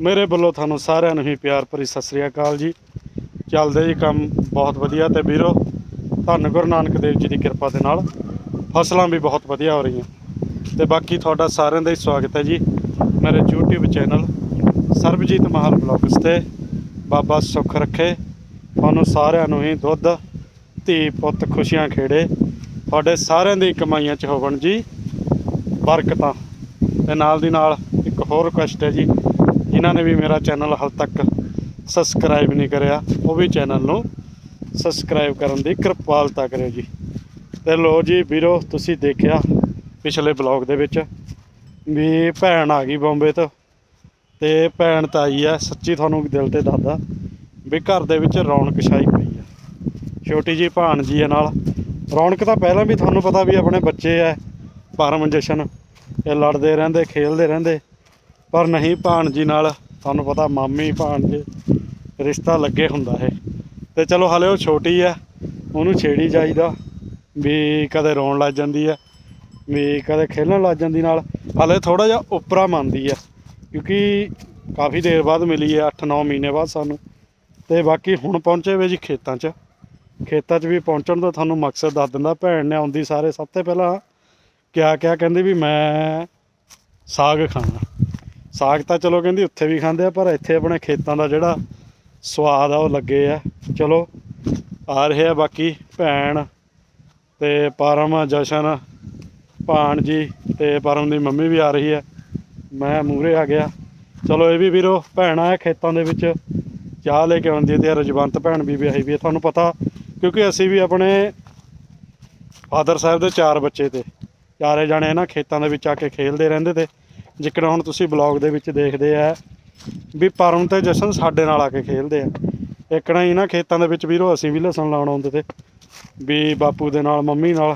ਮੇਰੇ ਵੱਲੋਂ ਤੁਹਾਨੂੰ ਸਾਰਿਆਂ ਨੂੰ ਹੀ ਪਿਆਰ ਭਰੀ ਸਤਿ ਸ੍ਰੀ ਅਕਾਲ ਜੀ। ਚੱਲਦੇ ਜੀ ਕੰਮ ਬਹੁਤ ਵਧੀਆ ਤੇ ਵੀਰੋ, ਧੰਨ ਗੁਰੂ ਨਾਨਕ ਦੇਵ ਜੀ ਦੀ ਕਿਰਪਾ ਦੇ ਨਾਲ ਫਸਲਾਂ ਵੀ ਬਹੁਤ ਵਧੀਆ ਹੋ ਰਹੀਆਂ। ਤੇ ਬਾਕੀ ਤੁਹਾਡਾ ਸਾਰਿਆਂ ਦਾ ਹੀ ਸਵਾਗਤ ਹੈ ਜੀ ਮੇਰੇ YouTube channel Sarabjit Mahal blogs ਤੇ। ਬਾਬਾ ਸੁੱਖ ਰੱਖੇ, ਤੁਹਾਨੂੰ ਸਾਰਿਆਂ ਨੂੰ ਹੀ ਦੁੱਧ, ਧੀ ਪੁੱਤ ਖੁਸ਼ੀਆਂ ਖੇੜੇ। ਤੁਹਾਡੇ ਸਾਰਿਆਂ ਦੀ ਕਮਾਈਆਂ 'ਚ ਹੋਵਣ ਜੀ ਬਰਕਤਾਂ। ਤੇ ਨਾਲ ਦੀ ਨਾਲ ਇੱਕ ਹੋਰ ਰਿਕੁਐਸਟ ਹੈ ਜੀ ਜਿਨ੍ਹਾਂ ਨੇ ਵੀ ਮੇਰਾ ਚੈਨਲ ਹਾਲ ਤੱਕ ਸਬਸਕ੍ਰਾਈਬ ਨਹੀਂ ਕਰਿਆ, ਉਹ ਵੀ ਚੈਨਲ ਨੂੰ ਸਬਸਕ੍ਰਾਈਬ ਕਰਨ ਦੀ ਕਿਰਪਾਲਤਾ ਕਰਿਓ ਜੀ। ਤੇ ਲੋ ਜੀ ਵੀਰੋ, ਤੁਸੀਂ ਦੇਖਿਆ ਪਿਛਲੇ ਬਲੌਗ ਦੇ ਵਿੱਚ ਵੀ ਭੈਣ ਆ ਗਈ ਬੰਬੇ ਤੋਂ। ਤੇ ਭੈਣ ਤਾਂ ਆਈ ਆ, ਸੱਚੀ ਤੁਹਾਨੂੰ ਦਿਲ ਤੇ ਦੱਸਦਾ ਵੀ ਘਰ ਦੇ ਵਿੱਚ ਰੌਣਕ ਛਾਈ ਪਈ ਆ। ਛੋਟੀ ਜੀ ਭਾਣ ਜੀ ਆ ਨਾਲ। ਰੌਣਕ ਤਾਂ ਪਹਿਲਾਂ ਵੀ ਤੁਹਾਨੂੰ ਪਤਾ ਵੀ ਆਪਣੇ ਬੱਚੇ ਆ, ਪਰਮ ਜਸ਼ਨ। ਇਹ ਲੜਦੇ ਰਹਿੰਦੇ, ਖੇਲਦੇ ਰਹਿੰਦੇ। ਪਰ ਨਹੀਂ ਭਾਣ ਜੀ ਨਾਲ, ਤੁਹਾਨੂੰ ਪਤਾ ਮਾਮੀ ਭਾਣ ਜੀ ਰਿਸ਼ਤਾ ਲੱਗੇ ਹੁੰਦਾ ਹੈ ਤੇ ਚਲੋ ਹਲੇ ਉਹ ਛੋਟੀ ਆ, ਉਹਨੂੰ ਛੇੜੀ ਜਾਈਦਾ, ਵੀ ਕਦੇ ਰੋਣ ਲੱਗ ਜਾਂਦੀ ਆ, ਵੀ ਕਦੇ ਖੇਲਣ ਲੱਗ ਜਾਂਦੀ ਨਾਲ। ਹਲੇ ਥੋੜਾ ਜਿਹਾ ਉਪਰਾ ਮੰਨਦੀ ਆ, ਕਿਉਂਕਿ ਕਾਫੀ ਦੇਰ ਬਾਅਦ ਮਿਲੀ ਆ 8-9 ਮਹੀਨੇ ਬਾਅਦ ਸਾਨੂੰ। ਤੇ ਬਾਕੀ ਹੁਣ ਪਹੁੰਚੇ ਵੇ ਜੀ ਖੇਤਾਂ 'ਚ। ਖੇਤਾਂ 'ਚ ਵੀ ਪਹੁੰਚਣ ਦਾ ਤੁਹਾਨੂੰ ਮਕਸਦ ਦੱਸ ਦਿੰਦਾ, ਭੈਣ ਨੇ ਆਉਂਦੀ ਸਾਰੇ, ਸਭ ਤੋਂ ਪਹਿਲਾਂ ਕਿਆ ਕਿਆ ਕਹਿੰਦੀ ਵੀ ਮੈਂ ਸਾਗ ਖਾਣਾ ਸਾਗ ਤਾਂ ਚਲੋ ਕਹਿੰਦੀ ਉੱਥੇ ਵੀ ਖਾਂਦੇ ਆ, ਪਰ ਇੱਥੇ ਆਪਣੇ ਖੇਤਾਂ ਦਾ ਜਿਹੜਾ ਸਵਾਦ ਆ, ਉਹ ਲੱਗੇ ਆ। ਚਲੋ, ਆ ਰਹੇ ਆ ਬਾਕੀ ਭੈਣ ਤੇ ਪਰਮ, ਜਸ਼ਨ ਭਾਣ ਜੀ ਤੇ ਪਰਮ ਦੀ ਮੰਮੀ ਵੀ ਆ ਰਹੀ ਹੈ ਮੈਂ ਮੂਹਰੇ ਆ ਗਿਆ। ਚਲੋ, ਇਹ ਵੀ ਵੀਰੋ, ਭੈਣ ਆ ਖੇਤਾਂ ਦੇ ਵਿੱਚ। ਚਾਹ ਲੈ ਕੇ ਆਉਂਦੀ ਹੈ ਤੇ ਰਜਵੰਤ ਭੈਣ ਵੀ ਵਿਆਹੀ ਵੀ ਹੈ ਤੁਹਾਨੂੰ ਪਤਾ, ਕਿਉਂਕਿ ਅਸੀਂ ਵੀ ਆਪਣੇ ਫਾਦਰ ਸਾਹਿਬ ਦੇ ਚਾਰ ਬੱਚੇ ਤੇ। ਚਾਰੇ ਜਾਣੇ ਨਾ ਖੇਤਾਂ ਦੇ ਵਿੱਚ ਆ ਕੇ ਖੇਲਦੇ ਰਹਿੰਦੇ ਤੇ। ਜਿੱਕਣਾ ਹੁਣ ਤੁਸੀਂ ਬਲੌਗ ਦੇ ਵਿੱਚ ਦੇਖਦੇ ਆ ਵੀ ਪਰਮ ਤੇ ਜਸ਼ਨ ਸਾਡੇ ਨਾਲ ਆ ਕੇ ਖੇਲਦੇ ਆ। ਇੱਕਣਾ ਹੀ ਨਾ ਖੇਤਾਂ ਦੇ ਵਿੱਚ ਵੀਰੋ ਅਸੀਂ ਵੀ ਲਸਣ ਲਾਉਣ ਆਉਂਦੇ ਤੇ, ਵੀ ਬਾਪੂ ਦੇ ਨਾਲ, ਮੰਮੀ ਨਾਲ।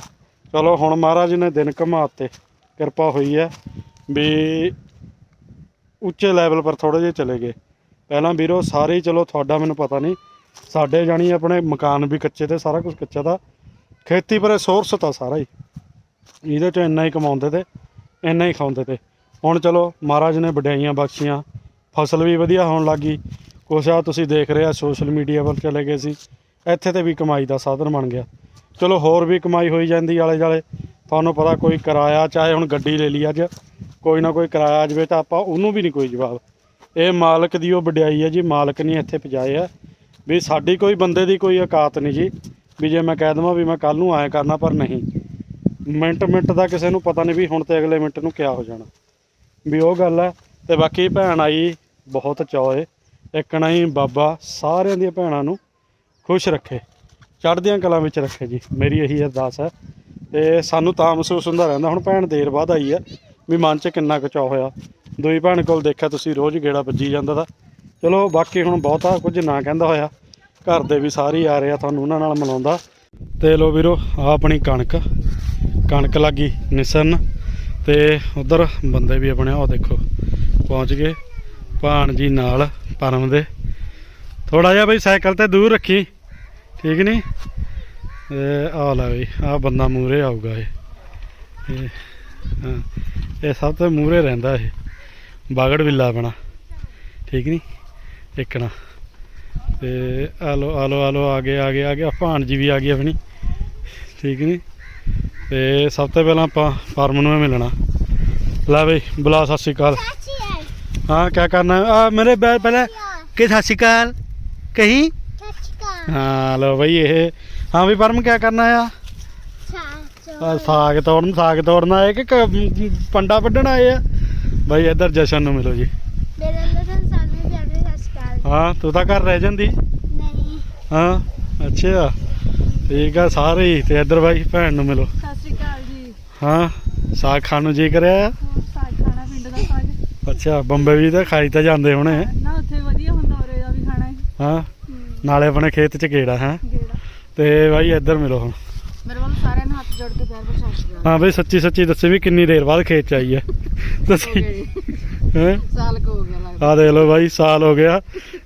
ਚਲੋ ਹੁਣ ਮਹਾਰਾਜ ਨੇ ਦਿਨ ਘਮਾਤੇ, ਕਿਰਪਾ ਹੋਈ ਹੈ ਵੀ ਉੱਚੇ ਲੈਵਲ ਪਰ ਥੋੜੇ ਜਿਹੇ ਚਲੇ ਗਏ। ਪਹਿਲਾਂ ਵੀਰੋ ਸਾਰੇ ਹੀ ਚਲੋ ਤੁਹਾਡਾ ਮੈਨੂੰ ਪਤਾ ਨਹੀਂ, ਸਾਡੇ ਜਾਣੀ ਆਪਣੇ ਮਕਾਨ ਵੀ ਕੱਚੇ ਤੇ ਸਾਰਾ ਕੁਝ ਕੱਚਾ ਤਾਂ, ਖੇਤੀ ਪਰ ਸੋਰਸ ਤਾਂ ਸਾਰਾ ਹੀ। ਇਹਦੇ ਚ ਇੰਨਾ ਹੀ ਕਮਾਉਂਦੇ ਤੇ, ਇੰਨਾ ਹੀ ਖਾਉਂਦੇ ਤੇ। ਹੁਣ ਚਲੋ ਮਹਾਰਾਜ ਨੇ ਵਡਿਆਈਆਂ ਬਖਸ਼ੀਆਂ, ਫਸਲ ਵੀ ਵਧੀਆ ਹੋਣ ਲੱਗੀ ਕੁਛ ਆ ਤੁਸੀਂ ਦੇਖ ਰਹੇ ਆ, ਸੋਸ਼ਲ ਮੀਡੀਆ ਵੱਲ ਚਲੇ ਗਏ ਸੀ। ਇੱਥੇ ਤੇ ਵੀ ਕਮਾਈ ਦਾ ਸਾਧਨ ਬਣ ਗਿਆ। ਚਲੋ ਹੋਰ ਵੀ ਕਮਾਈ ਹੋਈ ਜਾਂਦੀ ਆਲੇ ਜਾਲੇ, ਤੁਹਾਨੂੰ ਪਤਾ ਕੋਈ ਕਿਰਾਇਆ, ਚਾਹੇ ਹੁਣ ਗੱਡੀ ਲੈ ਲਈ ਅੱਜ, ਕੋਈ ਨਾ ਕੋਈ ਕਿਰਾਇਆ ਆ ਜਾਵੇ ਤਾਂ ਆਪਾਂ ਉਹਨੂੰ ਵੀ ਨਹੀਂ ਕੋਈ ਜਵਾਬ। ਇਹ ਮਾਲਕ ਦੀ ਉਹ ਵਡਿਆਈ ਹੈ ਜੀ, ਮਾਲਕ ਨੇ ਇੱਥੇ ਪਹੁੰਚਾਏ ਆ। ਵੀ ਸਾਡੀ ਕੋਈ ਬੰਦੇ ਦੀ ਕੋਈ ਔਕਾਤ ਨਹੀਂ ਜੀ, ਵੀ ਜੇ ਮੈਂ ਕਹਿ ਦਵਾਂ ਵੀ ਮੈਂ ਕੱਲ ਨੂੰ ਆਇਆ ਕਰਨਾ ਪਰ ਨਹੀਂ। ਮਿੰਟ ਮਿੰਟ ਦਾ ਕਿਸੇ ਨੂੰ ਪਤਾ ਨਹੀਂ ਵੀ ਹੁਣ ਤੇ ਅਗਲੇ ਮਿੰਟ ਨੂੰ ਕਿਆ ਹੋ ਜਾਣਾ। ਵੀ ਉਹ ਗੱਲ ਹੈ। ਤੇ ਬਾਕੀ ਭੈਣ ਆਈ, ਬਹੁਤ ਚੌਏ। ਇੱਕ ਨਾ ਹੀ ਬਾਬਾ, ਸਾਰਿਆਂ ਦੀਆਂ ਭੈਣਾਂ ਨੂੰ ਖੁਸ਼ ਰੱਖੇ। ਚੜ੍ਹਦੀਆਂ ਕਲਾਂ ਵਿੱਚ ਰੱਖੇ ਜੀ। ਮੇਰੀ ਇਹੀ ਅਰਦਾਸ ਹੈ। ਤੇ ਸਾਨੂੰ ਤਾਂ ਮਹਿਸੂਸ ਹੁੰਦਾ ਰਹਿੰਦਾ, ਹੁਣ ਭੈਣ ਦੇਰ ਬਾਅਦ ਆਈ ਹੈ, ਵੀ ਮਨ 'ਚ ਕਿੰਨਾ ਕੁ ਚੌ ਹੋਇਆ। ਦੂਈ ਭੈਣ ਕੋਲ ਦੇਖਿਆ ਤੁਸੀਂ, ਰੋਜ਼ ਗੇੜਾ ਵੱਜੀ ਜਾਂਦਾ ਤਾਂ ਚਲੋ, ਬਾਕੀ ਹੁਣ ਬਹੁਤਾ ਕੁਝ ਨਾ ਕਹਿੰਦਾ ਹੋਇਆ। ਘਰ ਦੇ ਵੀ ਸਾਰੇ ਆ ਰਹੇ ਆ, ਤੁਹਾਨੂੰ ਉਹਨਾਂ ਨਾਲ ਮਿਲਾਉਂਦਾ। ਤੇ ਲੋ ਵੀਰੋ ਆ ਆਪਣੀ ਕਣਕ। ਕਣਕ ਲੱਗੀ ਨਿਸਰਨ। ਤੇ ਉਧਰ ਬੰਦੇ ਵੀ ਆਪਣੇ ਉਹ ਦੇਖੋ, ਪਹੁੰਚ ਗਏ। ਭਾਣ ਜੀ ਨਾਲ, ਪਰਮ ਦੇ। ਥੋੜਾ ਜਿਹਾ ਬਈ ਸਾਈਕਲ ਤੇ ਦੂਰ ਰੱਖੀ। ਠੀਕ ਨਹੀਂ ਇਹ ਆ ਲੈ ਬਈ ਆ ਬੰਦਾ ਮੂਰੇ ਆਊਗਾ ਇਹ। ਇਹ ਸਭ ਤੋਂ ਮੂਰੇ ਰਹਿੰਦਾ ਇਹ। ਬਾਗੜ ਵਿਲਾ ਆਪਣਾ। ਠੀਕ ਨਹੀਂ ਇੱਕਣਾ। ਤੇ ਆ ਲੋ ਆ ਲੋ ਆ ਲੋ ਆ ਗਏ ਆ ਗਏ ਆ ਗਏ। ਭਾਣ ਜੀ ਵੀ ਆ ਗਈ ਆਪਣੀ। ਠੀਕ ਨਹੀਂ ਤੇ ਸਭ ਤੋਂ ਪਹਿਲਾਂ ਆਪਾਂ ਫਾਰਮ ਨੂੰ ਮਿਲਣਾ। ਲੈ ਬਈ ਬੁਲਾ ਸਤਿ ਸ਼੍ਰੀ ਅਕਾਲ। ਹਾਂ ਕੀ ਕਰਨਾ? ਆ ਮੇਰੇ ਪਹਿਲੇ ਕਿ ਸਤਿ ਸ਼੍ਰੀ ਅਕਾਲ? ਕਹੀ? ਹਾਂ ਲੋ ਬਈ ਇਹ। ਹਾਂ ਵੀ ਪਰਮ ਕੀ ਕਰਨਾ ਆ? ਸਾਗ ਤੋੜਨ ਸਾਗ ਤੋੜਨਾ ਹੈ ਕਿ ਪੰਡਾ ਵੱਢਣ ਆਏ ਆ? ਭਾਈ ਇੱਧਰ ਜਸ਼ਨ ਨੂੰ ਮਿਲੋ ਜੀ। ਹਾਂ ਤੂੰ ਤਾਂ ਘਰ ਰਹਿ ਜਾਂਦੀ। ਨਹੀਂ। ਹਾਂ ਅੱਛਾ। ਠੀਕ ਆ ਸਾਰੇ ਤੇ ਇੱਧਰ ਬਾਈ ਭੈਣ ਨੂੰ ਮਿਲੋ। ਹਾਂ ਸਾਗ ਖਾਣ ਨੂੰ ਜੀ ਕਰਿਆ? ਸਾਗ ਖਾਣਾ ਪਿੰਡ ਦਾ ਸਾਗ। ਅੱਛਾ ਬੰਬੇ ਵੀ ਤਾਂ ਖਾਈ ਤਾਂ ਜਾਂਦੇ ਹੋਣੇ। ਨਾ ਉੱਥੇ ਵਧੀਆ ਹੁੰਦਾ ਉਰੇ ਦਾ ਵੀ ਖਾਣਾ ਹੈ। ਹਾਂ ਹੂੰ, ਨਾਲੇ ਆਪਣੇ ਖੇਤ ਚ ਕਿਹੜਾ ਹੈ? ਗੇੜਾ। ਤੇ ਬਾਈ ਇੱਧਰ ਮਿਲੋ ਹੁਣ। ਮੇਰੇ ਵੱਲ ਸਾਰਿਆਂ ਨੂੰ ਹੱਥ ਜੋੜ ਕੇ ਪਿਆਰ ਅਕਾਲ ਹਾਂ ਬਈ ਸੱਚੀ ਸੱਚੀ ਦੱਸੇ ਵੀ ਕਿੰਨੀ ਦੇਰ ਬਾਅਦ ਖੇਤ ਚ ਆਈ ਹੈ ਹੋ ਤੁਸੀਂ ਹੈਂ? ਸਾਲ ਕੁ ਹੋ ਗਿਆ ਲੱਗਦਾ। ਆ ਦੇਖ ਲਓ ਬਾਈ ਸਾਲ ਹੋ ਗਿਆ।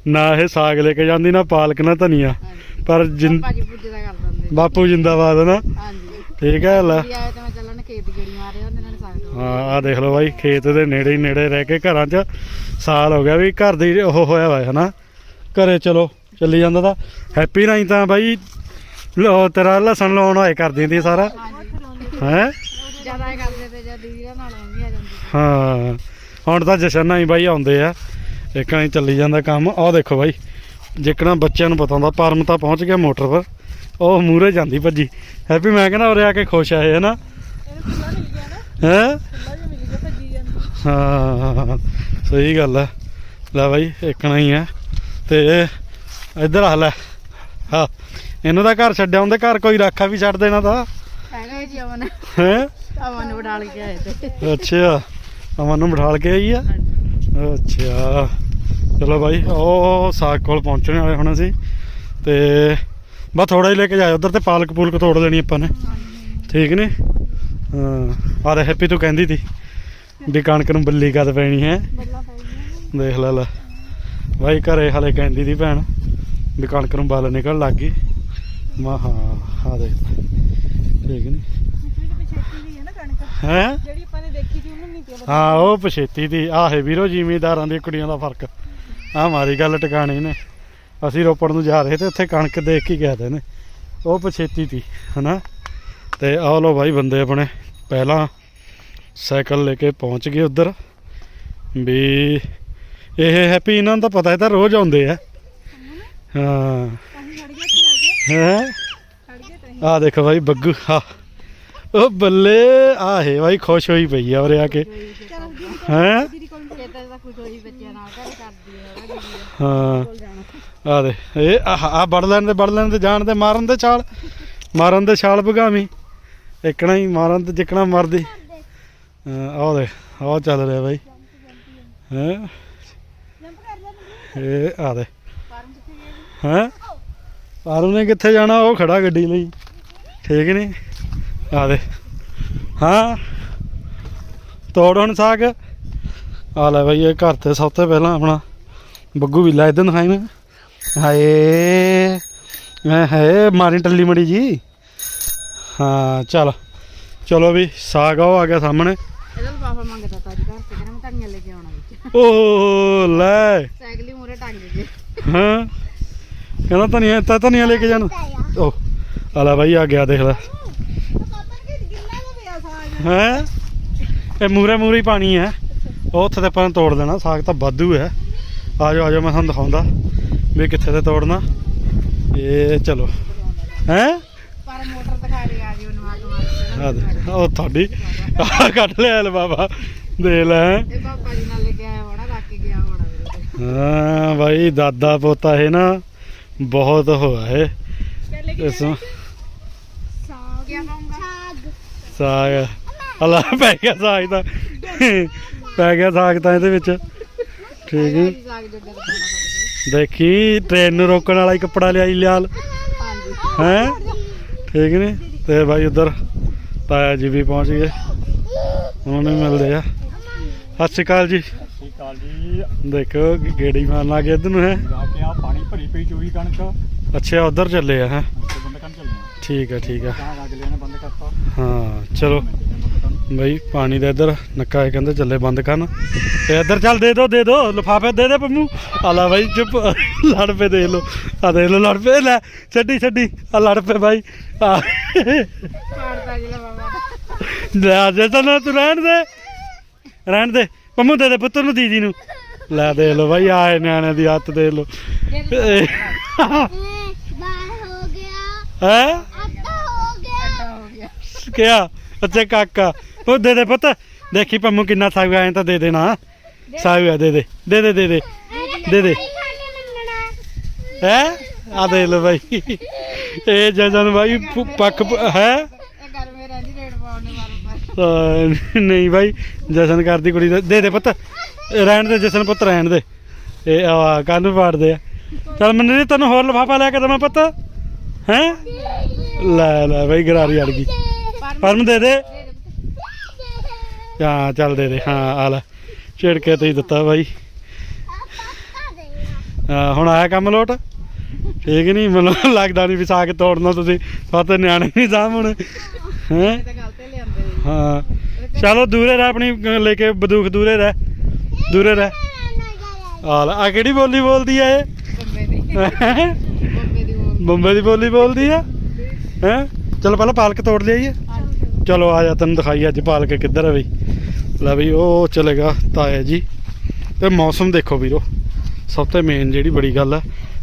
ਨਾ ਇਹ ਸਾਗ ਲੈ ਕੇ ਜਾਂਦੀ ਨਾ ਪਾਲਕ ਨਾ ਧਨੀਆ। ਪਰ ਬਾਪੂ ਜਿੰਦਾਬਾਦ ਨਾ? ਹਾਂਜੀ। ਠੀਕ ਹੈ ਲੈ। ਗੇੜੀ ਮਾਰੇ ਨਾਲ ਸਾਗ ਹਾਂ ਆ ਦੇਖ ਲਓ ਬਾਈ ਖੇਤ ਦੇ ਨੇੜੇ ਹੀ ਨੇੜੇ ਰਹਿ ਕੇ ਘਰਾਂ 'ਚ ਸਾਲ ਹੋ ਗਿਆ ਵੀ ਘਰ ਦੀ ਉਹ ਹੋਇਆ ਹੋਇਆ ਹਨਾ? ਘਰੇ ਚਲੋ ਚੱਲੀ ਜਾਂਦਾ ਤਾਂ। ਹੈਪੀ ਨਹੀਂ ਤਾਂ ਬਾਈ ਲੋ ਤੇਰਾ ਲਸਣ ਲਾਉਣ ਹੋਏ ਕਰ ਦਿੰਦੀ ਸਾਰਾ। ਹੈ ਜ਼ਿਆਦਾ ਕਰਦੇ ਤੇ ਜਦ ਵੀਰਾਂ ਨਾਲ ਆਉਂਦੀ ਆ ਜਾਂਦੀ। ਹਾਂ ਹੁਣ ਤਾਂ ਜਸ਼ਨ ਨਾਲ ਹੀ ਬਾਈ ਆਉਂਦੇ ਆ। ਇੱਕ ਨਹੀਂ ਚੱਲੀ ਜਾਂਦਾ ਕੰਮ। ਆਹ ਦੇਖੋ ਬਾਈ ਜਿੱਕਣਾ ਬੱਚਿਆਂ ਨੂੰ ਪਤਾ ਹੁੰਦਾ ਪਰਮ ਤਾਂ ਪਹੁੰਚ ਗਿਆ ਮੋਟਰ ਪਰ। ਉਹ ਮੂਰੇ ਜਾਂਦੀ ਭੱਜੀ। ਹੈਪੀ ਮੈਂ ਕਹਿੰਦਾ ਉਰੇ ਆ ਕੇ ਖੁਸ਼ ਆਏ ਹੈ ਨਾ ਹੈ ਹਾਂ ਸਹੀ ਗੱਲ ਹੈ। ਲੈ ਬਾਈ ਇੱਕਣਾ ਹੀ ਹੈ। ਤੇ ਇੱਧਰ ਆ ਲੈ। ਹਾਂ ਇਹਨੂੰ ਤਾਂ ਘਰ ਛੱਡਿਆ ਹੁੰਦੇ ਘਰ ਕੋਈ ਰਾਖਾ ਵੀ ਛੱਡ ਦੇਣਾ ਤਾਂ। ਹੈਗਾ ਜੀ ਅਮਨ। ਹੈ? ਅਮਨ ਡਾਲ ਕੇ ਆਏ ਤੇ। ਅੱਛਾ ਅਮਨ ਨੂੰ ਬਿਠਾਲ ਕੇ ਆਈ ਆ? ਅੱਛਾ ਚਲੋ ਬਾਈ ਉਹ ਸਾਗ ਕੋਲ ਪਹੁੰਚਣੇ ਵਾਲੇ ਹੁਣ ਅਸੀਂ। ਤੇ ਬਸ ਥੋੜਾ ਹੀ ਲੈ ਕੇ ਜਾਇਓ ਉਧਰ ਤੇ ਪਾਲਕ ਪੂਲਕ ਤੋੜ ਲੈਣੀ ਆਪਾਂ ਨੇ। ਠੀਕ ਨੇ? ਹਾਂ। ਆਹ ਹੈਪੀ ਤੂੰ ਕਹਿੰਦੀ ਤੀ ਵੀ ਕਣਕ ਨੂੰ ਬੱਲੀ ਕਦ ਪੈਣੀ ਹੈ। ਦੇਖ ਲੈ ਲੈ। ਬਾਈ ਘਰੇ ਹਲੇ ਕਹਿੰਦੀ ਦੀ ਭੈਣ ਵੀ ਕਣਕ ਨੂੰ ਬਲ ਨਿਕਲ ਲੱਗ ਗਈ। ਮਾ ਹਾਂ ਆ ਦੇਖ। ਠੀਕ ਨਹੀਂ ਹੈ ਹੈ? ਜਿਹੜੀ ਆਪਾਂ ਨੇ ਦੇਖੀ ਸੀ ਉਹਨੂੰ ਨਹੀਂ ਤੇ ਹਾਂ ਉਹ ਪਛੇਤੀ ਦੀ। ਆਹੇ ਵੀਰੋ ਜ਼ਿਮੀਦਾਰਾਂ ਦੀ ਕੁੜੀਆਂ ਦਾ ਫ਼ਰਕ। ਆ ਮਾਰੀ ਗੱਲ ਟਿਕਾਣੀ ਨੇ। ਅਸੀਂ ਰੋਪੜ ਨੂੰ ਜਾ ਰਹੇ ਤੇ ਉੱਥੇ ਕਣਕ ਦੇਖ ਕੇ ਗਏ ਤੇ ਨੇ। ਉਹ ਪਛੇਤੀ ਦੀ ਹਨਾ? ਤੇ ਆਹ ਲੋ ਭਾਈ ਬੰਦੇ ਆਪਣੇ। ਪਹਿਲਾਂ ਸਾਈਕਲ ਲੈ ਕੇ ਪਹੁੰਚ ਗਏ ਉਧਰ। ਵੀ ਇਹ ਹੈਪੀ ਇਹਨਾਂ ਨੂੰ ਤਾਂ ਪਤਾ ਹੈ ਤਾਂ ਰੋਜ਼ ਆਉਂਦੇ ਆ। ਹਾਂ। ਅਸੀਂ ਛੜ ਹੈ? ਆ ਦੇਖੋ ਭਾਈ ਬੱਗੂ ਹਾਂ ਉਹ ਬੱਲੇ, ਆਹੇ ਭਾਈ ਖੁਸ਼ ਹੋਈ ਪਈ ਆ ਉਰੇ ਆ ਕੇ। ਚਲ ਹੈ? ਹਾਂ। ਕੋਲ ਆ ਦੇ, ਇਹ ਆਹ ਆ ਵੜ ਲੈਣ ਦੇ ਵੜ ਲੈਣ ਦੇ, ਜਾਣ ਦੇ, ਮਾਰਨ ਦੇ ਛਾਲ। ਮਾਰਨ ਦੇ ਛਾਲ ਭਗਾਵੀਂ। ਇਕਣਾ ਹੀ ਮਾਰਨ ਤੇ ਜਿੱਕਣਾ ਮਰਦੀ। ਹਾਂ ਆਹ ਦੇ ਆਹ ਚੱਲ ਰਿਹਾ ਬਾਈ। ਹੈ? ਇਹ ਆ ਦੇ ਫਾਰਮ ਹੈ? ਪਾਰੂ ਨੇ ਕਿੱਥੇ ਜਾਣਾ? ਉਹ ਖੜਾ ਗੱਡੀ ਲਈ। ਠੀਕ ਨਹੀਂ ਆ ਦੇ ਹਾਂ? ਤੋੜ ਹੁਣ ਸਾਗ। ਆ ਲੈ ਬਾਈ, ਇਹ ਘਰ ਤੇ ਸਭ ਤੋਂ ਪਹਿਲਾਂ ਆਪਣਾ ਬੱਗੂ ਵੀ ਲੈ ਇਦਾਂ ਦਿਖਾਈ ਮੈਂ। ਹਾਏ। ਮੈਂ ਹੈ ਮਾਰੀ ਟੱਲੀ ਮੜੀ ਜੀ। ਹਾਂ ਚਲ। ਚਲੋ ਵੀ ਸਾਗ ਆ ਗਿਆ ਸਾਹਮਣੇ। ਇਹਦਾ ਪਾਪਾ ਮੰਗਦਾ ਤਾਂ ਅੱਜ ਘਰ ਤੇ ਕਹਿੰਦਾ ਮੈਂ ਧਨੀਆ ਲੈ ਕੇ ਆਉਣਾ ਵਿੱਚ। ਓ ਲੈ। ਸਾਈਕਲ ਹੀ ਮੂਰੇ ਟੰਗ ਗਏ। ਹਾਂ। ਕਹਿੰਦਾ ਧਨੀਆ ਤਾਂ ਧਨੀਆ ਲੈ ਕੇ ਜਾਣਾ। ਓ ਆ। ਲੈ ਬਾਈ ਆ ਗਿਆ ਦੇਖ ਲੈ। ਹੋ? ਇਹ ਮੂਰੇ ਮੂਰੇ ਪਾਣੀ ਹੈ। ਉਹ ਉੱਥੇ ਤੇ ਆਪਾਂ ਤੋੜ ਦੇਣਾ ਸਾਗ ਤਾਂ ਵਾਧੂ ਹੈ। ਆ ਜਾਓ ਆ ਜਾਓ ਮੈਂ ਤੁਹਾਨੂੰ ਦਿਖਾਉਂਦਾ ਵੀ ਕਿੱਥੇ ਤੇ ਤੋੜਨਾ। ਇਹ ਚਲੋ। ਹੈ? ਪਰ ਮੋਟਰ ਆ ਜੀ ਉਹਨੂੰ ਆਟੋ ਮਾਰ ਆ ਦੇ ਉਹ ਤੁਹਾਡੀ। ਆ ਕੱਢ ਲਿਆ ਲੈ ਬਾਬਾ। ਦੇ ਲੈ। ਇਹ ਪਾਪਾ ਜੀ ਨਾਲ ਲੈ ਕੇ ਆਇਆ ਹੋਣਾ ਰੱਖ ਕੇ ਗਿਆ ਹੋਣਾ ਮੇਰੇ ਕੋਲ। ਹਾਂ ਬਾਈ ਦਾਦਾ ਪੋਤਾ ਹੈ ਨਾ ਬਹੁਤ ਹੋਇਆ ਹੈ ਇਸ ਸਾਗ। ਕੀ ਪਾਉਂਗਾ ਸਾਗ। ਅੱਲਾ ਪੈ ਗਿਆ ਸਾਗ ਤਾਂ। ਪੈ ਗਿਆ ਸਾਗ ਤਾਂ ਇਹਦੇ ਵਿੱਚ। ਠੀਕ ਹੈ। ਸਾਗ ਜੱਗਾ ਦਾ ਖਾਣਾ ਸਾਡੇ ਦੇਖੀ ਟ੍ਰੇਨ ਨੂੰ ਰੋਕਣ ਵਾਲਾ ਹੀ ਕੱਪੜਾ ਲਿਆਈ ਲਿਆਲ ਹਾਂਜੀ। ਹੈ? ਠੀਕ ਨੇ? ਤੇ ਬਾਈ ਉਧਰ ਤਾਇਆ ਜੀ ਵੀ ਪਹੁੰਚ ਗਏ। ਉਹਨਾਂ ਨੂੰ ਮਿਲਦੇ ਆ। ਸਤਿ ਸ਼੍ਰੀ ਅਕਾਲ ਜੀ। ਸਤਿ ਕਾਲ ਜੀ। ਦੇਖੋ ਗੇੜੀ ਮਾਰਨ ਆ ਗਏ ਇੱਧਰ ਨੂੰ ਹੈ? ਆ ਪਾਣੀ ਭਰੀ ਪਈ ਚੋਈ ਕਣਕ। ਅੱਛਾ ਉਧਰ ਚੱਲੇ ਆ ਹੈ? ਚੱਲੇ ਆ। ਠੀਕ ਠੀਕ ਹੈ ਚਲੋ। ਬਈ ਪਾਣੀ ਦਾ ਇੱਧਰ ਨੱਕਾ ਇਹ ਕਹਿੰਦੇ ਚੱਲੇ ਬੰਦ ਕਰਨ। ਤੇ ਇੱਧਰ ਚੱਲ ਦੇ ਦੋ ਦੇ ਦੋ ਲਫਾਫੇ ਦੇ ਦੇ ਪੰਮੂ। ਆ ਲੈ ਬਾਈ ਚੁੱਪ ਲੜ ਪਏ ਦੇਖ ਲੋ ਆ ਦੇਖ ਲੋ ਲੜ ਪਏ ਲੈ ਛੱਡੀ ਛੱਡੀ। ਆ ਲੜ ਪਏ ਬਾਈ। ਆ। ਲੈ ਜੇ ਤਾਂ ਨਾ ਤੂੰ ਰਹਿਣ ਦੇ। ਰਹਿਣ ਦੇ। ਪੰਮੂ ਦੇ ਦੇ ਪੁੱਤਰ ਨੂੰ ਦੀਦੀ ਨੂੰ। ਲੈ ਦੇ ਲੋ ਬਾਈ ਆਏ ਨਿਆਣੇ ਦੀ ਹੱਥ ਦੇ ਲੋ ਹੋ ਅੱਧਾ ਹੋ? ਗਿਆ ਹੋ ਗਿਆ। ਕਿਆ? ਅੱਛਾ ਕਾਕਾ। ਉਹ ਦੇ ਦੇ ਪੁੱਤ। ਦੇਖੀ ਪੰਮੂ ਕਿੰਨਾ ਸਾਗ ਆਇਆ ਤਾਂ ਦੇ ਦੇਣਾ। ਸਾਗ ਆ, ਦੇ ਦੇ। ਦੇ ਦੇ ਦੇ ਦੇ। ਦੇ ਦੇ। ਹੈ? ਆ ਦੇ ਲੋ ਬਾਈ। ਇਹ ਜਜਨ ਬਾਈ ਪ- ਪੱਕ ਹੈ ਨਹੀਂ ਬਾਈ, ਜਸ਼ਨ ਕਰਦੀ ਕੁੜੀ ਦਾ ਦੇ ਦੇ ਪੁੱਤ। ਰਹਿਣ ਦੇ ਜਸ਼ਨ ਪੁੱਤ, ਰਹਿਣ ਦੇ। ਇਹ ਆ ਕੰਨ ਪਾੜਦੇ ਆ। ਚਲ ਮੈਨੂੰ ਨਹੀਂ ਤੈਨੂੰ ਹੋਰ ਲਫਾਫਾ ਲੈ ਕੇ ਦਵਾਂ ਪੁੱਤ। ਹੈ? ਲੈ ਲੈ ਬਾਈ, ਗਰਾਰੀ ਅੜ ਗਈ। ਪਰਮ ਦੇ ਦੇ। ਹਾਂ ਚੱਲ ਦੇ ਦੇ ਹਾਂ ਆ ਲੈ। ਛਿੜਕੇ ਤੇ ਹੀ ਦਿੱਤਾ ਬਾਈ। ਹਾਂ, ਹੁਣ ਆਇਆ ਕੰਮ ਲੋਟ? ਠੀਕ ਨਹੀਂ ਮੈਨੂੰ ਲੱਗਦਾ ਨਹੀਂ ਵੀ ਸਾਗ ਤੋੜਨਾ ਤੁਸੀਂ। ਸਾਤੇ ਨਿਆਣੇ ਨਹੀਂ ਸਾਹਮਣੇ ਹੈ? ਹਾਂ। ਚਲੋ ਦੂਰੇ ਰਹਿ ਆਪਣੀ ਲੈ ਕੇ ਬੰਦੂਕ ਦੂਰੇ ਰਹਿ। ਦੂਰੇ ਰਹਿ। ਆ ਲੈ ਆ ਕਿਹੜੀ ਬੋਲੀ ਬੋਲਦੀ ਆ ਇਹ? ਬੰਬੇ ਦੀ ਬੰਬੇ ਦੀ ਬੋਲ ਬੋਲਦੀ ਆ? ਹੈ? ਚਲ ਪਹਿਲਾਂ ਪਾਲਕ ਤੋੜ ਲਿਆਈਏ। ਚਲੋ ਆ ਜਾ ਤੈਨੂੰ ਦਿਖਾਈ ਅੱਜ ਪਾਲਕ ਕਿੱਧਰ ਹੈ ਬਈ। ਲੈ ਬਈ ਉਹ ਚਲੇਗਾ ਤਾਇਆ ਜੀ। ਤੇ ਮੌਸਮ ਦੇਖੋ ਵੀਰੋ ਸਭ ਤੋਂ ਮੇਨ ਜਿਹੜੀ ਬੜੀ ਗੱਲ ਹੈ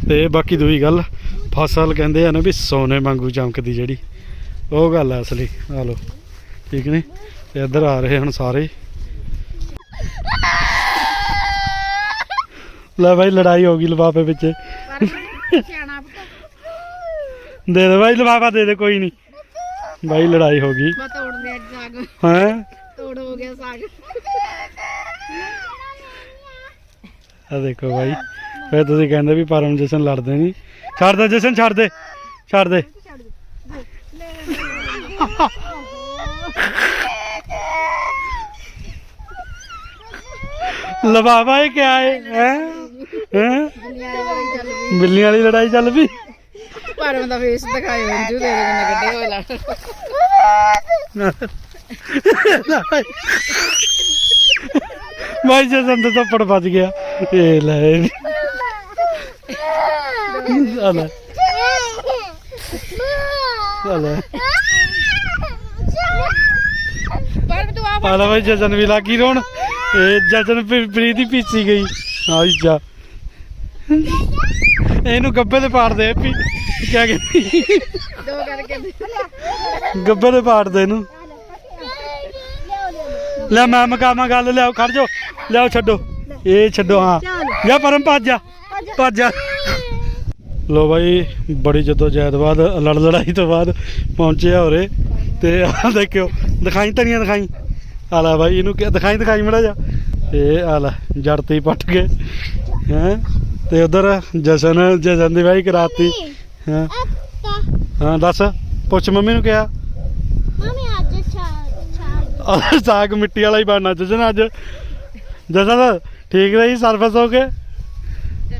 ਤੇ ਬਾਕੀ ਦੂਈ ਗੱਲ ਫਸਲ ਕਹਿੰਦੇ ਆ ਨਾ ਵੀ ਸੋਨੇ ਵਾਂਗੂ ਚਮਕਦੀ ਜਿਹੜੀ। ਉਹ ਗੱਲ ਹੈ ਅਸਲੀ ਆ ਲੋ ਠੀਕ ਨੇ? ਤੇ ਇੱਧਰ ਆ ਰਹੇ ਹਨ ਸਾਰੇ। ਲੈ ਬਾਈ ਲੜਾਈ ਹੋ ਗਈ ਲਿਫਾਫੇ ਵਿੱਚ। ਦੇ ਦੇ ਬਾਈ ਲਿਫਾਫਾ ਦੇ ਦੇ ਕੋਈ ਨਹੀਂ ਬਾਈ ਲੜਾਈ ਹੋ ਗਈ। ਮੈਂ ਤੋੜ ਲਿਆ ਅੱਜ ਸਾਗ। ਹੈ? ਤੋੜ ਹੋ ਗਿਆ ਸਾਗ। ਆ ਦੇਖੋ ਬਾਈ ਫੇਰ ਤੁਸੀਂ ਕਹਿੰਦੇ ਵੀ ਪਰਮ ਜਸ਼ਨ ਲੜਦੇ ਨਹੀਂ। ਛੱਡ ਦੇ ਜਸ਼ਨ ਛੱਡ ਦੇ ਛੱਡ ਦੇ। ਲਵਾਵਾ ਇਹ ਕਿਆ ਹੈ? ਹੈ? ਬਿੱਲੀਆਂ ਵਾਲੀ ਲੜਾਈ ਚੱਲ ਪਈ। ਪਰਮ ਦਾ ਫੇਸ ਦਿਖਾਇਓ ਅੰਜੂ ਦੇ ਦੇ ਗੱਡੇ ਹੋਏ ਲੜ ਬਾਈ ਜਸ਼ਨ ਤਾਂ ਥੱਪੜ ਵੱਜ ਗਿਆ। ਇਹ ਲੈ ਆ ਲੈ। ਆ ਲੈ। ਪਰ ਤੂੰ ਆ ਆ ਲੈ ਬਾਈ ਜਸ਼ਨ ਵੀ ਲੱਗੀ ਰੋਣ। ਇਹ ਜਸ਼ਨ ਪ੍ਰੀ- ਪ੍ਰੀਤ ਹੀ ਪੀਸੀ ਗਈ। ਆਈ ਜਾ। ਇਹਨੂੰ ਗੱਬੇ ਤੇ ਪਾੜ ਦੇ, ਵੀ ਕਿਆ ਕਹਿੰਦੀ ਦੋ ਕਰਕੇ ਦੇ। ਗੱਬੇ ਤੇ ਪਾੜ ਦੇ ਇਹਨੂੰ। ਲੈ ਮੈਂ ਮਕਾਮਾ ਗੱਲ, ਲਿਆਓ, ਖੜ ਜਾਓ। ਲਿਆਓ ਛੱਡੋ। ਇਹ ਛੱਡੋ, ਹਾਂ। ਜਾ ਪਰਮ, ਭੱਜ ਜਾ। ਭੱਜ ਜਾ। ਲੋ ਬਾਈ, ਬੜੀ ਜਦੋਂ ਜੈਦ ਬਾਅਦ, ਲੜ ਲੜਾਈ ਤੋਂ ਬਾਅਦ ਪਹੁੰਚਿਆ ਆ ਉਰੇ। ਤੇ ਆ ਦੇਖਿਓ, ਦਿਖਾਈ ਤਣੀਆਂ ਦਿਖਾਈ। ਆ ਲੈ ਬਾਈ, ਇਹਨੂੰ ਦਿਖਾਈ ਦਿਖਾਈ ਮੜਾ ਜਾ ਇਹ ਆ ਲੈ ਜੜ ਤੇ ਪੱਟ ਗਏ ਹੈ? ਤੇ ਉਧਰ ਜਸ਼ਨ ਜਸ਼ਨ ਦੀ ਬਾਈ ਕਰਾਤੀ। ਹਾਂ? ਹਾਂ ਦੱਸ ਪੁੱਛ ਮੰਮੀ ਨੂੰ ਕਿਹਾ। ਮਮੀ ਅੱਜ ਆਹ ਸਾਗ ਮਿੱਟੀ ਵਾਲਾ ਹੀ ਬਣਨਾ ਜਸ਼ਨ ਅੱਜ। ਜਸ਼ਨ ਠੀਕ ਰਹੀ ਸਰਵਿਸ ਹੋ ਕੇ?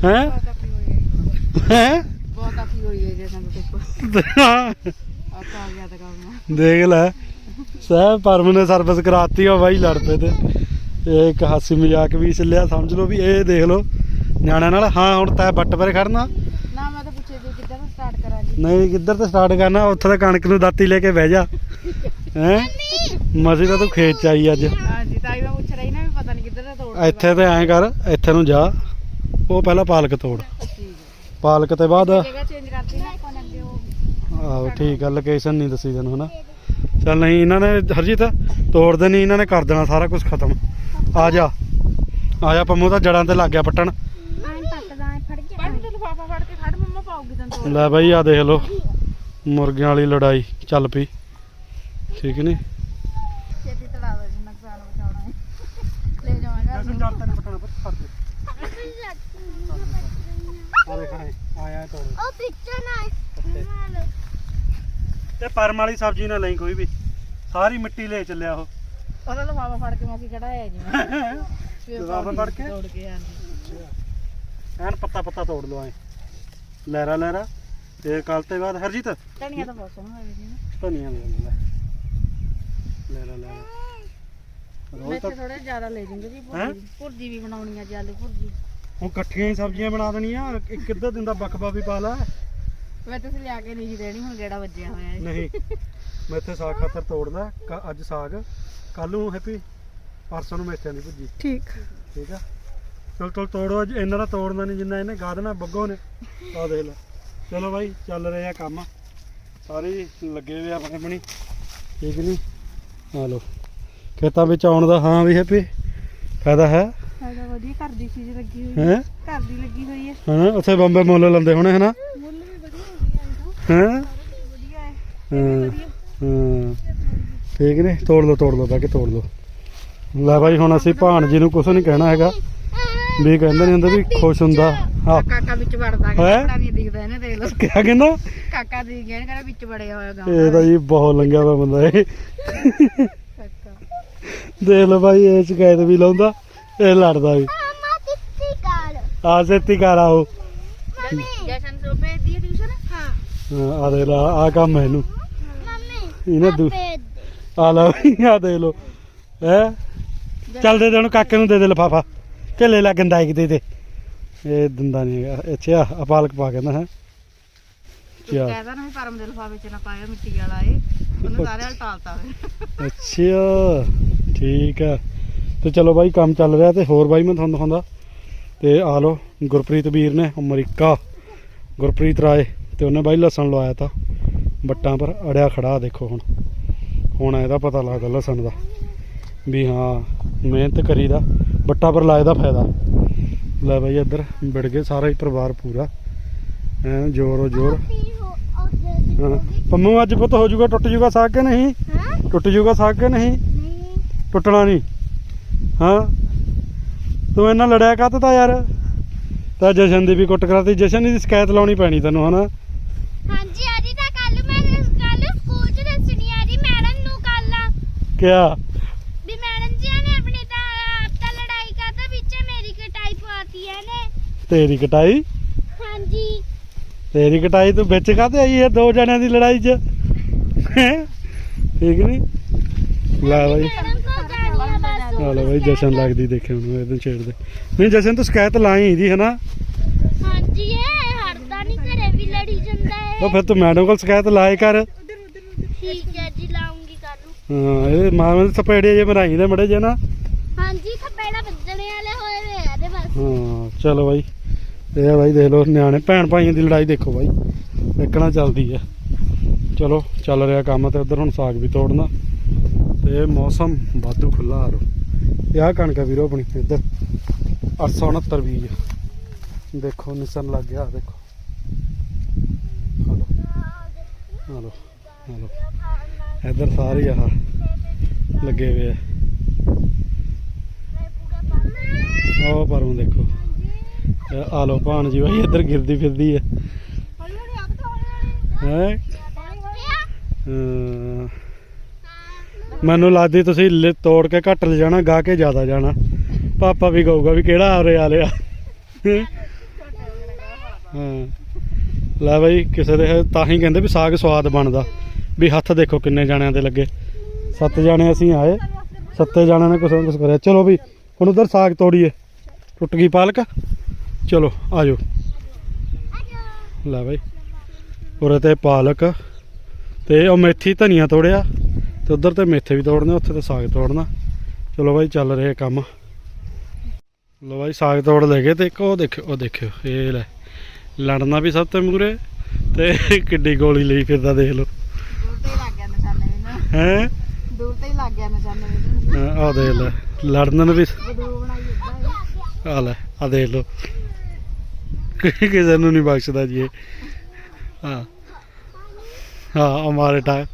ਹੈਂ? ਹੈ ਬਹੁਤ ਆਪੀ ਹੋਈ ਹੈ ਜੇ ਸਾਨੂੰ ਕੁਝ ਆਪਾਂ ਆ ਗਿਆ ਤਾਂ ਕੰਮ। ਦੇਖ ਲੈ ਸਹਿ ਪਰਮ ਨੇ ਸਰਵਿਸ ਕਰਾਤੀ ਆ ਬਾਈ ਲੜ ਪਏ ਤੇ। ਇਹ ਇੱਕ ਹਾਸੀ ਮਜ਼ਾਕ ਵੀ ਚੱਲਿਆ ਸਮਝ ਲਓ ਵੀ ਇਹ ਦੇਖ ਲਓ। ਨਿਆਣਿਆਂ ਨਾਲ? ਹਾਂ ਹੁਣ ਤੈ ਬੱਟ ਪਰੇ ਖੜਨਾ। ਨਾ ਮੈਂ ਤਾਂ ਪੁੱਛੇ ਵੀ ਕਿੱਦਾਂ ਤੋਂ ਸਟਾਰਟ ਕਰਾਂ ਜੀ। ਨਹੀਂ ਕਿੱਧਰ ਤੇ ਸਟਾਰਟ ਕਰਨਾ? ਉੱਥੇ ਤਾਂ ਕਣਕ ਨੂੰ ਦਾਤੀ ਲੈ ਕੇ ਬਹਿ ਜਾ। ਹੈ? ਮਸੀ ਤਾਂ ਤੂੰ ਖੇਤ ਚ ਆਈ ਅੱਜ। ਹਾਂ ਜੀ ਤਾਂ ਹੀ ਮੈਂ ਪੁੱਛ ਰਹੀ ਨਾ ਵੀ ਪਤਾ ਨਹੀਂ ਕਿੱਧਰ ਦਾ ਤੋੜ ਇੱਥੇ ਤੇ ਐਂ ਕਰ ਇੱਥੇ ਨੂੰ ਜਾ। ਉਹ ਪਹਿਲਾਂ ਪਾਲਕ ਤੋੜ। ਪਾਲਕ ਤੇ ਬਾਅਦ ਜਗ੍ਹਾ ਚੇਂਜ ਕਰਤੀ ਨਾ ਅੱਗੇ ਉਹ। ਆਹੋ ਠੀਕ ਆ ਲੋਕੇਸ਼ਨ ਨਹੀਂ ਦੱਸੀ ਤੈਨੂੰ ਹਨਾ। ਚੱਲ ਨਹੀਂ ਇਹਨਾਂ ਨੇ ਹਰਜੀਤ ਤੋੜਦੇ ਨਹੀਂ ਇਹਨਾਂ ਨੇ ਕਰ ਦੇਣਾ ਸਾਰਾ ਕੁਝ ਖਤਮ। ਆ ਜਾ। ਆ ਜਾ ਪੰਮੂ ਤਾਂ ਜੜਾਂ ਤੇ ਲੱਗ ਗਿਆ ਪੱਟਣ ਮੈਂ ਪੱਟਦਾ ਐ ਫੜ ਕੇ ਪਰ ਤੂੰ ਲਫਾਫਾ ਫੜ ਕੇ ਖੜ ਮੰਮਾ ਪਾਉਗੀ ਤੈਨੂੰ ਤੋੜ ਲੈ ਬਾਈ ਆ ਦੇਖ ਲਓ। ਮੁਰਗਿਆਂ ਵਾਲੀ ਲੜਾਈ ਚੱਲ ਪਈ। ਠੀਕ ਨਹੀਂ ਛੇਤੀ ਤੜਾ ਦੇ ਜੀ ਨੁਕਸਾਨ ਬਚਾਉਣਾ ਹੈ ਲੈ ਜਾਵਾਂਗਾ। ਜੜ ਤੈਨੂੰ ਪੱਟਣਾ ਪਰ ਫੜ ਦੇ। ਆ ਦੇਖ ਆਇਆ ਤੋੜ। ਉਹ ਪਿੱਛੇ ਨਾ ਤੇ ਪਰਮ ਵਾਲੀ ਸਬਜ਼ੀ ਨਾ ਲਈ ਕੋਈ ਵੀ। ਸਾਰੀ ਮਿੱਟੀ ਲੈ ਚੱਲਿਆ ਉਹ। ਉਹਦਾ ਲਫਾਫਾ ਫੜ ਕੇ ਮੈਂ ਕੀ ਕਢਾਇਆ ਜੀ ਲਿਫਾਫਾ ਫੜ ਕੇ? ਤੋੜ ਕੇ ਆਂਦੀ। ਐਨ ਪੱਤਾ ਪੱਤਾ ਤੋੜ ਐ। ਲਹਿਰਾ ਲਹਿਰਾ ਤੇ ਕੱਲ ਤੇ ਬਾਅਦ ਹਰਜੀਤ? ਧਨੀਆ ਤਾਂ ਬਹੁਤ ਸੋਹਣਾ ਹੋਇਆ ਜੀ ਨਾ। ਧਨੀਆ ਲੈ ਲੈ ਲਹਿਰਾ ਲਹਿਰਾ। ਮੈਂ ਰੋਜ਼ ਇੱਥੇ ਤਾਂ ਥੋੜਾ ਜ਼ਿਆਦਾ ਲੈ ਜੂੰਗੀ ਜੀ ਹੈਂ? ਭੁਰਜੀ। ਭੁਰਜੀ ਵੀ ਬਣਾਉਣੀ ਆ ਜੀ ਆਲੂ ਭੁਰਜੀ। ਹੁਣ ਇਕੱਠੀਆਂ ਹੀ ਸਬਜ਼ੀਆਂ ਬਣਾ ਦੇਣੀਆਂ ਇੱਕ ਅੱਧਾ ਦਿਨ ਦਾ ਬਖਬਾ ਵੀ ਪਾ ਲਾ। ਮੈਂ ਤੁਸੀਂ ਲਿਆ ਕੇ ਨਹੀਂ ਜੀ ਦੇਣੀ ਹੁਣ ਗੇੜਾ ਵੱਜਿਆ ਹੋਇਆ ਹੈ ਨਹੀਂ ਮੈਂ ਇੱਥੇ ਸਾਗ ਖਾਤਰ ਤੋੜਦਾ ਕ- ਅੱਜ ਸਾਗ। ਕੱਲ ਨੂੰ ਹੈਪੀ ਪਰਸੋਂ ਨੂੰ ਮੇਥਿਆਂ ਦੀ ਭੁੱਜੀ ਠੀਕ। ਠੀਕ ਆ? ਚਲ ਚਲ ਤੋੜੋ ਅੱਜ ਇਹਨਾਂ ਦਾ ਤੋੜਨਾ ਨਹੀਂ ਜਿੰਨਾ ਇਹਨੇ ਗਾ ਦੇਣਾ ਬੱਗੋ ਨੇ। ਆ ਦੇਖ ਲੈ ਚਲੋ ਬਾਈ ਚੱਲ ਰਹੇ ਆ ਕੰਮ। ਸਾਰੇ ਹੀ ਲੱਗੇ ਹੋਏ ਆ ਆਪਣੇ ਆਪਣੀ ਠੀਕ ਨਹੀਂ ਆ ਲੋ ਖੇਤਾਂ ਵਿੱਚ ਆਉਣ ਦਾ ਹਾਂ ਵੀ ਹੈਪੀ ਫਾਇਦਾ ਹੈ? ਸਾਡਾ ਵਧੀਆ ਘਰ ਦੀ ਚੀਜ਼ ਲੱਗੀ ਹੋਈ ਹੈ? ਘਰ ਦੀ ਲੱਗੀ ਹੋਈ ਹੈ। ਹਨਾ ਉੱਥੇ ਬੰਬੇ ਮੁੱਲ ਲੈਂਦੇ ਹੋਣੇ ਹਨਾ? ਮੁੱਲ ਵੀ ਵਧੀਆ ਹੁੰਦੀ ਹੈ? ਹੈ ਵਧੀਆ ਹੈ। ਹਾਂ ਹਾਂ। ਠੀਕ ਨੇ? ਤੋੜ ਲਓ ਤੋੜ ਲਓ ਬਹਿ ਕੇ ਤੋੜ ਲਓ। ਲੈ ਬਾਈ ਹੁਣ ਅਸੀਂ ਭਾਣ ਜੀ ਨੂੰ ਕੁਝ ਨਹੀਂ ਕਹਿਣਾ ਹੈਗਾ। ਵੀ ਕਹਿੰਦੇ ਨਹੀਂ ਹੁੰਦੇ ਵੀ ਖੁਸ਼ ਹੁੰਦਾ। ਹਾਂ। ਕਾਕਾ ਵਿੱਚ ਵੜਦਾ ਹੈਂ? ਕੱਪੜਾ ਨਹੀਂ ਦਿਖਦਾ ਇਹਨੇ ਦੇਖ ਲਓ। ਕਿਆ ਕਹਿੰਦਾ? ਕਾਕਾ ਦੀ ਗਿਆ ਕਹਿੰਦਾ ਵਿੱਚ ਵੜਿਆ ਹੋਇਆ ਗਾ। ਇਹ ਤਾਂ ਜੀ ਬਹੁਤ ਲੰਘਿਆ ਹੋਇਆ ਬੰਦਾ ਇਹ। ਦੇਖ ਲਓ ਬਾਈ ਇਹ ਸ਼ਿਕਾਇਤ ਵੀ ਲਾਉਂਦਾ ਇਹ ਲੜਦਾ ਵੀ। ਮਾਮਾ ਦਿੱਤੀ ਕਾਲ ਆ ਸੇਤੀ ਕਰ ਆਓ ਜਸ਼ਨ ਸੋ ਭੇਜ ਦੀ ਟਿਊਸ਼ਨ? ਹਾਂ। ਆ ਦੇ ਲਾ ਆ ਕੰਮ ਹੈ ਇਹਨੂੰ। ਮੰਮੀ ਇਹਨੇ ਦੂ ਭੇਜ ਦੇ। ਆ ਲਾ ਵੀ ਆ ਦੇ ਲੋ ਹੈ? ਚੱਲ ਦੇ ਦੇ ਉਹਨੂੰ ਕਾਕੇ ਨੂੰ ਦੇ ਦੇ ਲਫਾਫਾ। ਗੰਦਾ ਇੱਕ ਦੇ ਦੇ ਇਹ ਦਿੰਦਾ ਨਹੀਂ ਹੈਗਾ। ਅੱਛਾ ਆ ਪਾਲਕ ਪਾ ਕੇ ਨਾ ਹੈ। ਤੂੰ ਚੱਲ ਕਹਿਦਾ ਨਾ ਵੀ ਪਰਮ ਦੇ ਲਿਫਾਫੇ ਚ ਨਾ ਪਾਇਓ ਮਿੱਟੀ ਵਾਲਾ ਏ ਉਹਨੂੰ ਸਾਰੇ ਵਾਲ ਟਾਲਤਾ ਵੇ ਅੱਛਾ। ਠੀਕ ਆ। ਤੇ ਚਲੋ ਬਾਈ ਕੰਮ ਚੱਲ ਰਿਹਾ ਤੇ ਹੋਰ ਬਾਈ ਮੈਂ ਤੁਹਾਨੂੰ ਦਿਖਾਉਂਦਾ। ਤੇ ਆ ਲੋ ਗੁਰਪ੍ਰੀਤ ਵੀਰ ਨੇ ਅਮਰੀਕਾ। ਗੁਰਪ੍ਰੀਤ ਰਾਏ ਤੇ ਉਹਨੇ ਬਾਈ ਲਸਣ ਲਵਾਇਆ ਤਾਂ। ਬੱਟਾਂ ਪਰ ਅੜਿਆ ਖੜਾ ਦੇਖੋ ਹੁਣ। ਹੁਣ ਇਹਦਾ ਪਤਾ ਲੱਗਦਾ ਲਸਣ ਦਾ। ਵੀ ਹਾਂ ਮਿਹਨਤ ਕਰੀਦਾ ਬੱਟਾਂ ਪਰ ਲਾਏ ਦਾ ਫਾਇਦਾ। ਲੈ ਬਾਈ ਇੱਧਰ ਵਿੜ ਗਏ ਸਾਰਾ ਹੀ ਪਰਿਵਾਰ ਪੂਰਾ। ਐਨ ਜੋਰੋ ਜੋਰ। ਪੰਮੂ ਅੱਜ ਪੁੱਤ ਹੋ ਜਾਊਗਾ ਟੁੱਟ ਜਾਊਗਾ ਸਾਗ ਕਿ ਨਹੀਂ? ਹਾਂ। ਟੁੱਟ ਜਾਊਗਾ ਸਾਗ ਕਿ ਨਹੀਂ? ਟੁੱਟਣਾ ਨਹੀਂ। ਹਾਂ। ਤੂੰ ਇਹਨਾਂ ਲੜਿਆ ਕਾਹਤੇ ਤਾਂ ਯਾਰ? ਤਾਂ ਜਸ਼ਨ ਦੀ ਵੀ ਕੁੱਟ ਕਰਾਤੀ ਜਸ਼ਨ ਦੀ ਸ਼ਿਕਾਇਤ ਲਾਉਣੀ ਪੈਣੀ ਤੈਨੂੰ ਹਨਾ? ਹਾਂਜੀ ਆਜੀ ਤਾਂ ਕੱਲ ਮੈਂ ਕੱਲ ਸਕੂਲ ਚ ਦੱਸਣੀ ਆ ਜੀ ਮੈਡਮ ਨੂੰ ਕੱਲ ਕਿਆ ਵੀ ਮੈਡਮ ਜੀ ਨੇ ਆਪਣੀ ਤਾਂ ਤਾਂ ਲੜਾਈ ਕਰਦਾ ਵਿੱਚ ਮੇਰੀ ਕਟਾਈ ਪਵਾਤੀ ਹੈ ਨੇ ਤੇਰੀ ਕਟਾਈ? ਹਾਂਜੀ। ਤੇਰੀ ਕਟਾਈ ਤੂੰ ਵਿੱਚ ਕਾਹਤੇ ਆਈ ਹੈ ਦੋ ਜਣਿਆਂ ਦੀ ਲੜਾਈ 'ਚ? ਹੈਂ? ਠੀਕ ਨਹੀਂ? ਲੈ ਬਾਈ। ਆ ਲੈ ਬਾਈ ਜਸ਼ਨ ਲੱਗਦੀ ਦੇਖੇ ਹੁਣ ਇਹਨੂੰ ਛੇੜਦੇ। ਨਹੀਂ ਜਸ਼ਨ ਤੂੰ ਸ਼ਿਕਾਇਤ ਲਾਈ ਦੀ ਹਨਾ? ਹਾਂਜੀ ਇਹ ਹਰਦਾ ਨਹੀਂ ਘਰੇ ਵੀ ਲੜੀ ਜਾਂਦਾ ਉਹ ਹੈ ਫਿਰ ਤੂੰ ਮੈਡਮ ਕੋਲ ਸ਼ਿਕਾਇਤ ਲਾਏ ਕਰ। ਠੀਕ ਹੈ ਜੀ ਲਾਉਂਗੀ ਕੱਲ ਨੂੰ। ਹਾਂ ਇਹ ਮਾਂ ਨੇ ਸਪੇੜੇ ਜੇ ਬਣਾਈ ਦੇ ਮੜੇ ਜੇ ਨਾ। ਹਾਂਜੀ ਥੱਪੇੜਾ ਵੱਜਣੇ ਵਾਲੇ ਹੋਏ ਵੇ ਆ ਦੇ ਬਸ। ਹਾਂ ਚਲੋ ਬਾਈ। ਇਹ ਆ ਬਾਈ ਦੇਖ ਲਓ ਨਿਆਣੇ, ਭੈਣ ਭਾਈਆਂ ਦੀ ਲੜਾਈ ਦੇਖੋ ਬਾਈ। ਦੇਖਣਾ ਚੱਲਦੀ ਹੈ ਚਲੋ, ਚੱਲ ਰਿਹਾ ਕੰਮ ਤੇ ਉਧਰ ਹੁਣ ਸਾਗ ਵੀ ਤੋੜਨਾ। ਤੇ ਮੌਸਮ ਵਾਧੂ ਖੁੱਲਾ ਆ ਰੋ ਇਹ ਕਣਕ ਵੀਰੋ ਆਪਣੀ, ਇੱਧਰ। 869 ਬੀਜ। ਦੇਖੋ ਨਿਸਨ ਲੱਗ ਗਿਆ ਦੇਖੋ। ਹਲੋ ਹਲੋ ਹਲੋ ਇੱਧਰ ਸਾਰੇ ਆਹ ਲੱਗੇ ਹੋਏ ਆ। ਉਹ ਪਰੋਂ ਦੇਖੋ। ਆ ਲੋ ਭਾਣ ਜੀ ਬਾਈ, ਇੱਧਰ ਗਿਰਦੀ ਫਿਰਦੀ ਹੈ? ਹੈ। ਮੈਨੂੰ ਲੱਗਦੀ ਤੁਸੀਂ ਤੋੜ ਕੇ ਘੱਟ ਲੈ ਜਾਣਾ, ਗਾ ਕੇ ਜ਼ਿਆਦਾ ਜਾਣਾ। ਪਾਪਾ ਵੀ ਕਹੂਗਾ ਵੀ ਕਿਹੜਾ ਆ ਰਿਹਾ ਲਿਆ। ਹਾਂ। ਲੈ ਬਾਈ, ਕਿਸੇ ਦੇ ਤਾਂ ਹੀ ਕਹਿੰਦੇ ਵੀ ਸਾਗ ਸਵਾਦ ਬਣਦਾ। ਵੀ ਹੱਥ ਦੇਖੋ ਕਿੰਨੇ ਜਾਣਿਆਂ ਦੇ ਲੱਗੇ। ਸੱਤ ਜਾਣੇ ਅਸੀਂ ਆਏ। ਸੱਤੇ ਜਾਣਿਆਂ ਨੇ ਕੁਛ ਨਾ ਕੁਛ ਕਰਿਆ। ਚਲੋ ਵੀ ਹੁਣ ਉਧਰ ਸਾਗ ਤੋੜੀਏ। ਟੁੱਟ ਗਈ ਪਾਲਕ? ਚਲੋ ਆਜੋ। ਲੈ ਬਾਈ। ਉਰੇ ਤੇ ਪਾਲਕ ਤੇ ਉਹ ਮੇਥੀ ਧਨੀਆ ਤੋੜਿਆ ਤੇ ਉਧਰ ਤੇ ਮੇਥੇ ਵੀ ਤੋੜਨੇ ਉੱਥੇ ਤੇ ਸਾਗ ਤੋੜਨਾ। ਚਲੋ ਬਾਈ ਚੱਲ ਰਿਹਾ ਕੰਮ। ਲੋ ਬਾਈ ਸਾਗ ਤੋੜ ਲੈ ਗਏ ਤੇ ਇੱਕ ਉਹ ਦੇਖਿਓ ਉਹ ਦੇਖਿਓ ਇਹ ਲੈ। ਲੜਨਾ ਵੀ ਸਭ ਤੋਂ ਮੂਰੇ ਤੇ ਕਿੱਡੀ ਗੋਲੀ ਲਈ ਫਿਰਦਾ ਦੇਖ ਲਓ। ਦੂਰ ਤੇ ਲੱਗ ਗਿਆ ਨਿਸ਼ਾਨੇ ਮੈਨੂੰ ਹੈ? ਦੂਰ ਤੇ ਹੀ ਲੱਗ ਗਿਆ ਨਿਸ਼ਾਨੇ ਮੈਨੂੰ ਆਹ ਦੇਖ ਲੈ ਲੜਨ ਨੂੰ ਵੀ ਆ ਲੈ ਆ ਦੇਖ ਲਓ। ਕਿਸੇ ਨੂੰ ਨਹੀਂ ਬਖਸ਼ਦਾ ਜੀ ਇਹ। ਹਾਂ। ਹਾਂ, ਹਮਾਰੇ ਟਾ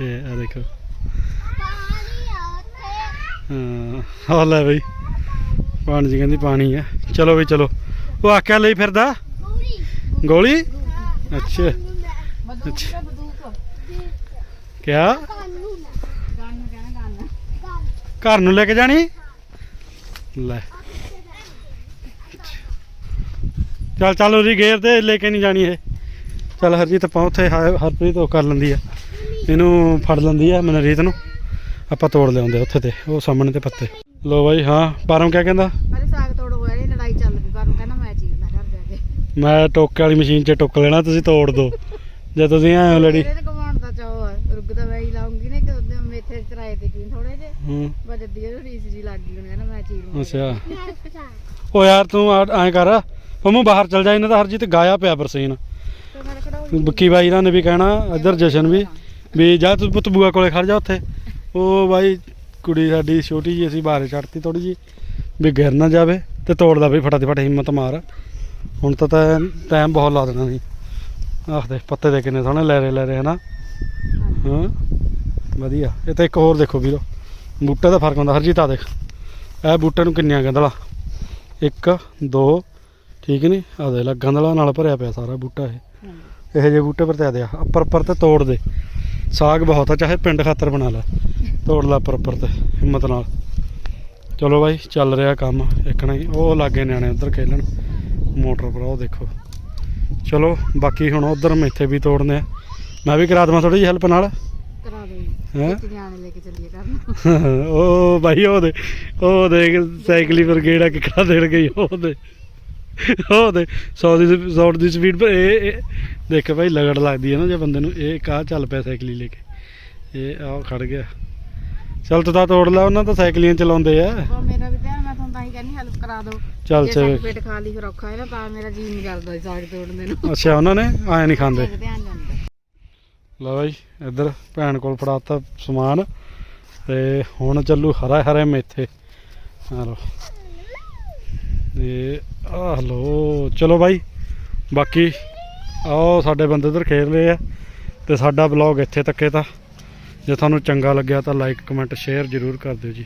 ਇਹ ਆ ਦੇਖੋ। ਹਾਂ ਆ ਲੈ ਬਈ। ਪਾਣੀ ਜੀ ਕਹਿੰਦੀ ਪਾਣੀ ਆ। ਚਲੋ ਬਈ, ਚਲੋ। ਉਹ ਆਕਿਆ ਲਈ ਫਿਰਦਾ? ਗੋਲੀ? ਅੱਛਾ। ਅੱਛਾ। ਕਿਆ? ਘਰ ਨੂੰ ਲੈ ਕੇ ਜਾਣੀ? ਲੈ। ਚੱਲ ਚੱਲ ਉਹਦੀ ਗੇਰ ਤੇ ਲੈ ਕੇ ਨਹੀਂ ਜਾਣੀ ਇਹ। ਚੱਲ ਹਰਜੀਤ ਆਪਾਂ ਉੱਥੇ ਹਰਪ੍ਰੀਤ ਉਹ ਕਰ ਲੈਂਦੀ ਆ। ਇਹਨੂੰ ਫੜ ਲੈਂਦੀ ਆ ਮਨਰੀਤ ਨੂੰ। ਆਪਾਂ ਤੋੜ ਲਿਆਉਂਦੇ ਉੱਥੇ ਤੇ ਉਹ ਸਾਹਮਣੇ ਤੇ ਪੱਤੇ। ਲੋ ਬਾਈ ਹਾਂ ਪਰਮ ਕਿਆ ਕਹਿੰਦਾ? ਅਰੇ ਸਾਗ ਤੋੜ ਹੋਇਆ ਇਹ ਲੜਾਈ ਚੱਲ ਪਈ। ਪਰ ਉਹ ਕਹਿੰਦਾ ਮੈਂ ਚੀਰਨਾ ਘਰ ਜਾ ਕੇ। ਮੈਂ ਟੋਕੇ ਵਾਲੀ ਮਸ਼ੀਨ 'ਚ ਟੁੱਕ ਲੈਣਾ ਤੁਸੀਂ ਤੋੜ ਦਿਓ ਜੇ ਤੁਸੀਂ ਐਂ ਲੜੀ। ਕਮਾਉਣ ਦਾ ਚਾਹ ਮੈਂ ਹੀ ਲਾਉਂਗੀ ਨੇ ਕਿ ਉਹਦੇ ਮੇਥੇ ਚਰਾਏ ਤੇ ਕੀ ਥੋੜੇ ਜੇ। ਹੂੰ। ਬਜਦੀ ਉਹ ਰੀਸ ਜੀ ਲੱਗ ਗਈ ਉਹਨੇ ਕਹਿੰਦਾ ਮੈਂ ਚੀਰ ਅੱਛਾ। ਉਹ ਯਾਰ ਤੂੰ ਐਂ ਕਰ। ਪੰਮੂ ਬਾਹਰ ਚਲ ਜਾ, ਇਹਨਾਂ ਦਾ ਹਰਜੀਤ ਗਾਇਆ ਪਿਆ ਬਰਸੀਨ। ਤੇ ਬੱਕੀ ਬਾਈ ਇਹਨਾਂ ਨੇ ਵੀ ਕਹਿਣਾ, ਇੱਧਰ ਜਸ਼ਨ ਵੀ ਵੀ ਜਾ ਤੂੰ ਪੁੱਤ ਬੂਆ ਕੋਲੇ ਖੜ ਜਾ ਉੱਥੇ। ਉਹ ਬਾਈ ਕੁੜੀ ਸਾਡੀ ਛੋਟੀ ਜੀ ਅਸੀਂ ਬਾਹਰ ਛੱਡਤੀ ਥੋੜੀ ਜੀ ਵੀ ਗਿਰ ਨਾ ਜਾਵੇ ਤੇ ਤੋੜਦਾ ਵੀ ਫਟਾ ਤੇ ਫਟ ਹਿੰਮਤ ਮਾਰ। ਹੁਣ ਤਾਂ ਤਾਂ, ਟਾਈਮ ਬਹੁਤ ਲਾ ਦੇਣਾ ਸੀ। ਆਹ ਦੇ ਪੱਤੇ ਦੇ ਕਿੰਨੇ ਸੋਹਣੇ ਲੈ ਰਹੇ ਲੈ ਰਹੇ ਹਨਾ? ਹਾਂ, ਵਧੀਆ। ਇਹ ਤਾਂ ਇੱਕ ਹੋਰ ਦੇਖੋ ਵੀਰੋ, ਬੂਟੇ ਦਾ ਫ਼ਰਕ ਹੁੰਦਾ। ਹਰਜੀਤ ਆ ਦੇਖ। ਇਹ ਬੂਟੇ ਨੂੰ ਕਿੰਨੀਆਂ ਗੰਦਲਾ ਇੱਕ, ਦੋ ਠੀਕ ਨਹੀਂ ਆ ਦੇ ਲਾ ਗੰਦਲਾ ਨਾਲ ਭਰਿਆ ਪਿਆ ਸਾਰਾ ਬੂਟਾ ਇਹ। ਇਹੋ ਜਿਹੇ ਬੂਟੇ ਪਰ ਤੇ ਆ ਉੱਪਰ ਉੱਪਰ ਤੇ ਤੋੜ ਦੇ। ਸਾਗ ਬਹੁਤ ਆ ਚਾਹੇ ਪਿੰਡ ਖਾਤਰ ਬਣਾ ਲੈ। ਤੋੜ ਲੈ ਉੱਪਰ ਉੱਪਰ ਤੇ ਹਿੰਮਤ ਨਾਲ। ਚਲੋ ਬਾਈ ਚੱਲ ਰਿਹਾ ਕੰਮ। ਇੱਕ ਨਾ ਉਹ ਲਾਗੇ ਨਿਆਣੇ ਉਧਰ ਖੇਲਣ। ਮੋਟਰ ਪਰ ਉਹ ਦੇਖੋ। ਚਲੋ ਬਾਕੀ ਹੁਣ ਉਧਰ ਮੇਥੇ ਵੀ ਤੋੜਨੇ ਆ। ਮੈਂ ਵੀ ਕਰਾ ਦੇਵਾਂ ਥੋੜੀ ਜਿਹੀ ਹੈਲਪ ਨਾਲ। ਕਰਾ ਦੇ। ਹੈਂ? ਇੱਕ ਜਾਣੇ ਲੈ ਕੇ ਚੱਲੀਏ ਕਰਨ ਉਹ ਭਾਈ ਉਹ ਦੇ ਉਹ ਦੇਖ ਸਾਈਕਲੀ ਪਰ ਗੇੜਾ ਕਿਕੜਾ ਦੇਣ ਗਈ ਉਹ ਦੇ। ਉਹ ਦੇ 100 ਦੀ 100 ਦੀ ਸਪੀਡ ਪਰ ਇਹ ਦੇਖ ਭਾਈ ਲਗੜ ਲੱਗਦੀ ਹੈ ਨਾ ਜੇ ਬੰਦੇ ਨੂੰ ਇਹ ਕਾ ਚੱਲ ਪਿਆ ਸਾਈਕਲੀ ਲੈ ਕੇ। ਇਹ ਆ ਖੜ ਗਿਆ। ਚੱਲ ਤੂੰ ਤਾਂ ਤੋੜ ਲੈ ਉਹਨਾਂ ਤਾਂ ਸਾਈਕਲੀਆਂ ਚਲਾਉਂਦੇ ਆ। ਮੇਰਾ ਵੀ ਧਿਆਨ ਮੈਂ ਤੁਹਾਨੂੰ ਤਾਂ ਹੀ ਕਹਿੰਦੀ ਹੈਲਪ ਕਰਾ ਦਿਓ। ਚੱਲ ਚੱਲ। ਪੇਟ ਖਾ ਲਈ ਫਿਰ ਔਖਾ ਹੈ ਨਾ ਤਾਂ ਮੇਰਾ ਜੀ ਨਹੀਂ ਕਰਦਾ ਸਾਗ ਤੋੜਨ ਨੂੰ। ਅੱਛਾ ਉਹਨਾਂ ਨੇ? ਆਏ ਨਹੀਂ ਖਾਂਦੇ ਲਓ ਬਾਈ ਇੱਧਰ ਭੈਣ ਕੋਲ ਫੜਾਤਾ ਸਮਾਨ। ਤੇ ਹੁਣ ਚੱਲੂ ਹਰਾ ਹਰੇ ਮੇਥੇ। ਆ ਲਓ। ਇਹ ਆਹ ਲੋ ਚਲੋ ਬਾਈ, ਬਾਕੀ ਆਓ ਸਾਡੇ ਬੰਦੇ ਉਧਰ ਖੇਡ ਰਹੇ ਆ ਤੇ ਸਾਡਾ ਬਲੌਗ ਇੱਥੇ ਤੱਕੇ ਤਾਂ। ਜੇ ਤੁਹਾਨੂੰ ਚੰਗਾ ਲੱਗਿਆ ਤਾਂ ਲਾਈਕ ਕਮੈਂਟ ਸ਼ੇਅਰ ਜ਼ਰੂਰ ਕਰ ਦਿਓ ਜੀ।